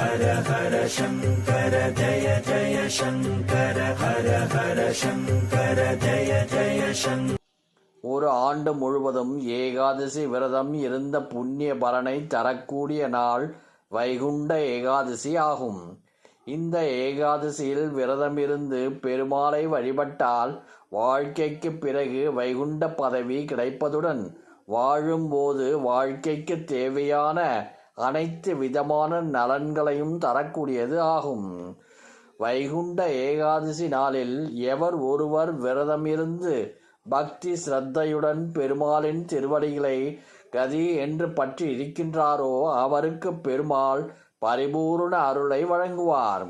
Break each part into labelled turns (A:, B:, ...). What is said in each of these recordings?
A: ஹர ஹர சங்கர ஜய ஜய சங்கர ஹர ஹர சங்கர ஜய ஜய சங்கர
B: ஒரு ஆண்டு முழுவதும் ஏகாதசி விரதம் இருந்த புண்ணிய பலனை தரக்கூடிய நாள் வைகுண்ட ஏகாதசி ஆகும். இந்த ஏகாதசியில் விரதமிருந்து பெருமாளை வழிபட்டால் வாழ்க்கைக்கு பிறகு வைகுண்ட பதவி கிடைப்பதுடன் வாழும்போது வாழ்க்கைக்கு தேவையான அனைத்து விதமான நலன்களையும் தரக்கூடியது ஆகும். வைகுண்ட ஏகாதசி நாளில் எவர் ஒருவர் விரதமிருந்து பக்தி சிரத்தையுடன் பெருமாளின் திருவடிகளை கதி என்று பற்றி இருக்கின்றாரோ அவருக்கு பெருமாள் பரிபூர்ண அருளை வழங்குவார்.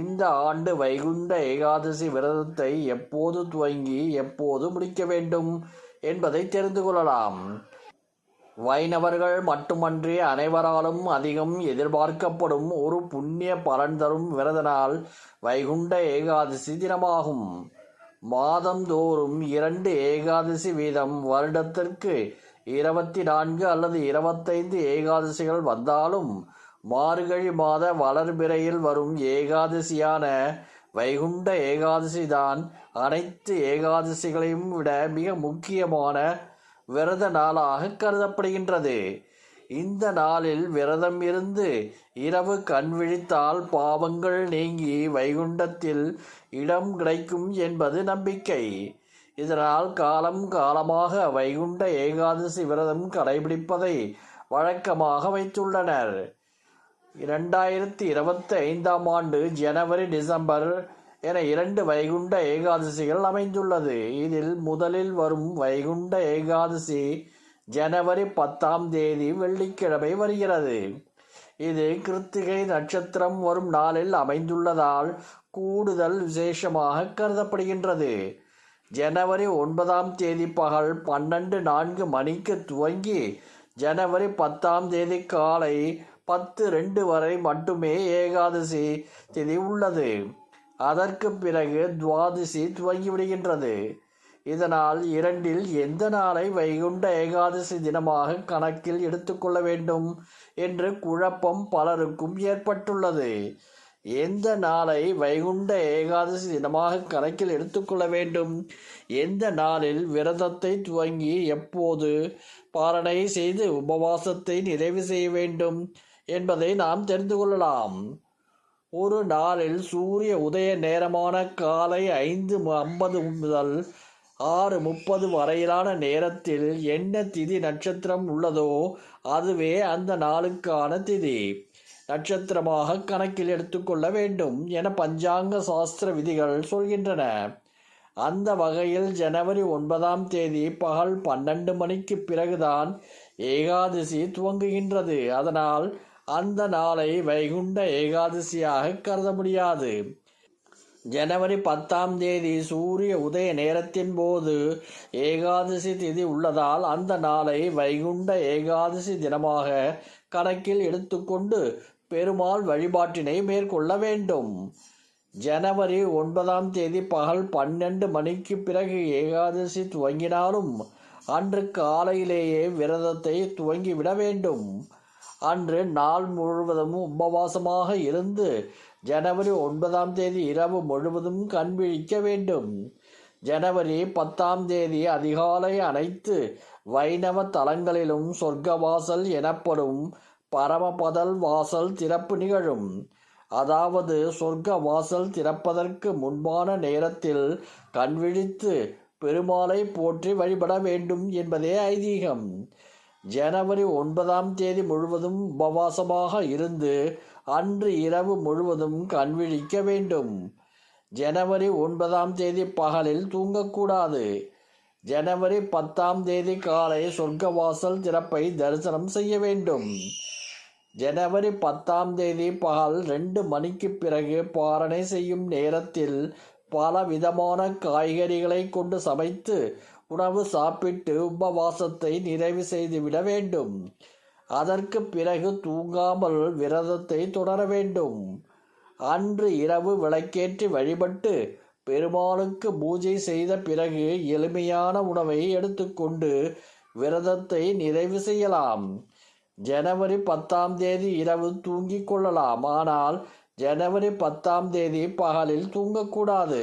B: இந்த ஆண்டு வைகுண்ட ஏகாதசி விரதத்தை எப்போது துவங்கி எப்போது முடிக்க வேண்டும் என்பதை தெரிந்து கொள்ளலாம். வைணவர்கள் மட்டுமன்றி அனைவராலும் அதிகம் எதிர்பார்க்கப்படும் ஒரு புண்ணிய பலன் தரும் விரதனால் வைகுண்ட ஏகாதசி தினமாகும். மாதந்தோறும் இரண்டு ஏகாதசி வீதம் வருடத்திற்கு இருபத்தி நான்கு அல்லது இருபத்தைந்து ஏகாதசிகள் வந்தாலும் மார்கழி மாத வளர்பிறையில் வரும் ஏகாதசியான வைகுண்ட ஏகாதசி தான் அனைத்து ஏகாதசிகளையும் விட மிக முக்கியமான விரத நாளாக கருதப்படுகின்றது. இந்த நாளில் விரதம் இருந்து இரவு கண் விழித்தால் பாவங்கள் நீங்கி வைகுண்டத்தில் இடம் கிடைக்கும் என்பது நம்பிக்கை. இதனால் காலம் காலமாக வைகுண்ட ஏகாதசி விரதம் கடைபிடிப்பதை வழக்கமாக வைத்துள்ளனர். இரண்டாயிரத்தி இருபத்தி ஐந்தாம் ஆண்டு ஜனவரி டிசம்பர் என இரண்டு வைகுண்ட ஏகாதசிகள் அமைந்துள்ளது. இதில் முதலில் வரும் வைகுண்ட ஏகாதசி ஜனவரி பத்தாம் தேதி வெள்ளிக்கிழமை வருகிறது. இது கிருத்திகை நட்சத்திரம் வரும் நாளில் அமைந்துள்ளதால் கூடுதல் விசேஷமாக கருதப்படுகின்றது. ஜனவரி ஒன்பதாம் தேதி பகல் பன்னெண்டு நான்கு மணிக்கு துவங்கி ஜனவரி பத்தாம் தேதி காலை பத்து ரெண்டு வரை மட்டுமே ஏகாதசி திதி உள்ளது. அதற்கு பிறகு துவாதசி துவங்கிவிடுகின்றது. இதனால் இரண்டில் எந்த நாளை வைகுண்ட ஏகாதசி தினமாக கணக்கில் எடுத்துக்கொள்ள வேண்டும் என்று குழப்பம் பலருக்கும் ஏற்பட்டுள்ளது. எந்த நாளை வைகுண்ட ஏகாதசி தினமாக கணக்கில் எடுத்துக்கொள்ள வேண்டும்? எந்த நாளில் விரதத்தை துவங்கி எப்போது பாரணை செய்து உபவாசத்தை நிறைவு செய்ய வேண்டும் என்பதை நாம் தெரிந்து கொள்ளலாம். ஒரு நாளில் சூரிய உதய நேரமான காலை ஐந்து ஐம்பது முதல் ஆறு முப்பது வரையிலான நேரத்தில் என்ன திதி நட்சத்திரம் உள்ளதோ அதுவே அந்த நாளுக்கான திதி. நட்சத்திரமாக கணக்கில் எடுத்துக்கொள்ள வேண்டும் என பஞ்சாங்க சாஸ்திர விதிகள் சொல்கின்றன. அந்த வகையில் ஜனவரி ஒன்பதாம் தேதி பகல் பன்னெண்டு மணிக்கு பிறகுதான் ஏகாதசி துவங்குகின்றது. அதனால் அந்த நாளை வைகுண்ட ஏகாதசியாக கருத முடியாது ஜனவரி பத்தாம் தேதி சூரிய உதய நேரத்தின் போது ஏகாதசி திதி உள்ளதால் அந்த நாளை வைகுண்ட ஏகாதசி தினமாக கணக்கில் எடுத்துக்கொண்டு பெருமாள் வழிபாட்டினை மேற்கொள்ள வேண்டும். ஜனவரி ஒன்பதாம் தேதி பகல் பன்னெண்டு மணிக்கு பிறகு ஏகாதசி துவங்கினாலும் அன்று காலையிலேயே விரதத்தை துவங்கிவிட வேண்டும். அன்று நாள் முழுவதும் உபவாசமாக இருந்து ஜனவரி ஒன்பதாம் தேதி இரவு முழுவதும் கண் விழிக்க வேண்டும். ஜனவரி பத்தாம் தேதி அதிகாலை அனைத்து வைணவ தலங்களிலும் சொர்க்கவாசல் எனப்படும் பரமபதல் வாசல் திறப்பு நிகழும். அதாவது சொர்க்க வாசல் திறப்பதற்கு முன்பான நேரத்தில் கண்விழித்து பெருமாளை போற்றி வழிபட வேண்டும் என்பதே ஐதீகம். ஜனவரி ஒன்பதாம் தேதி முழுவதும் உபவாசமாக இருந்து அன்று இரவு முழுவதும் கண்விழிக்க வேண்டும். ஜனவரி ஒன்பதாம் தேதி பகலில் தூங்கக்கூடாது. ஜனவரி பத்தாம் தேதி காலை சொர்க்கவாசல் திறப்பை தரிசனம் செய்ய வேண்டும். ஜனவரி பத்தாம் தேதி பகல் ரெண்டு மணிக்கு பிறகு பாரணை செய்யும் நேரத்தில் பல விதமான காய்கறிகளை கொண்டு சமைத்து உணவு சாப்பிட்டு உபவாசத்தை நிறைவு செய்துவிட வேண்டும். அதற்கு பிறகு தூங்காமல் விரதத்தை தொடர வேண்டும். அன்று இரவு விளக்கேற்றி வழிபட்டு பெருமாளுக்கு பூஜை செய்த பிறகு எளிமையான உணவை எடுத்துக்கொண்டு விரதத்தை நிறைவு செய்யலாம். ஜனவரி பத்தாம் தேதி இரவு தூங்கிக் கொள்ளலாம். ஆனால் ஜனவரி பத்தாம் தேதி பகலில் தூங்கக்கூடாது.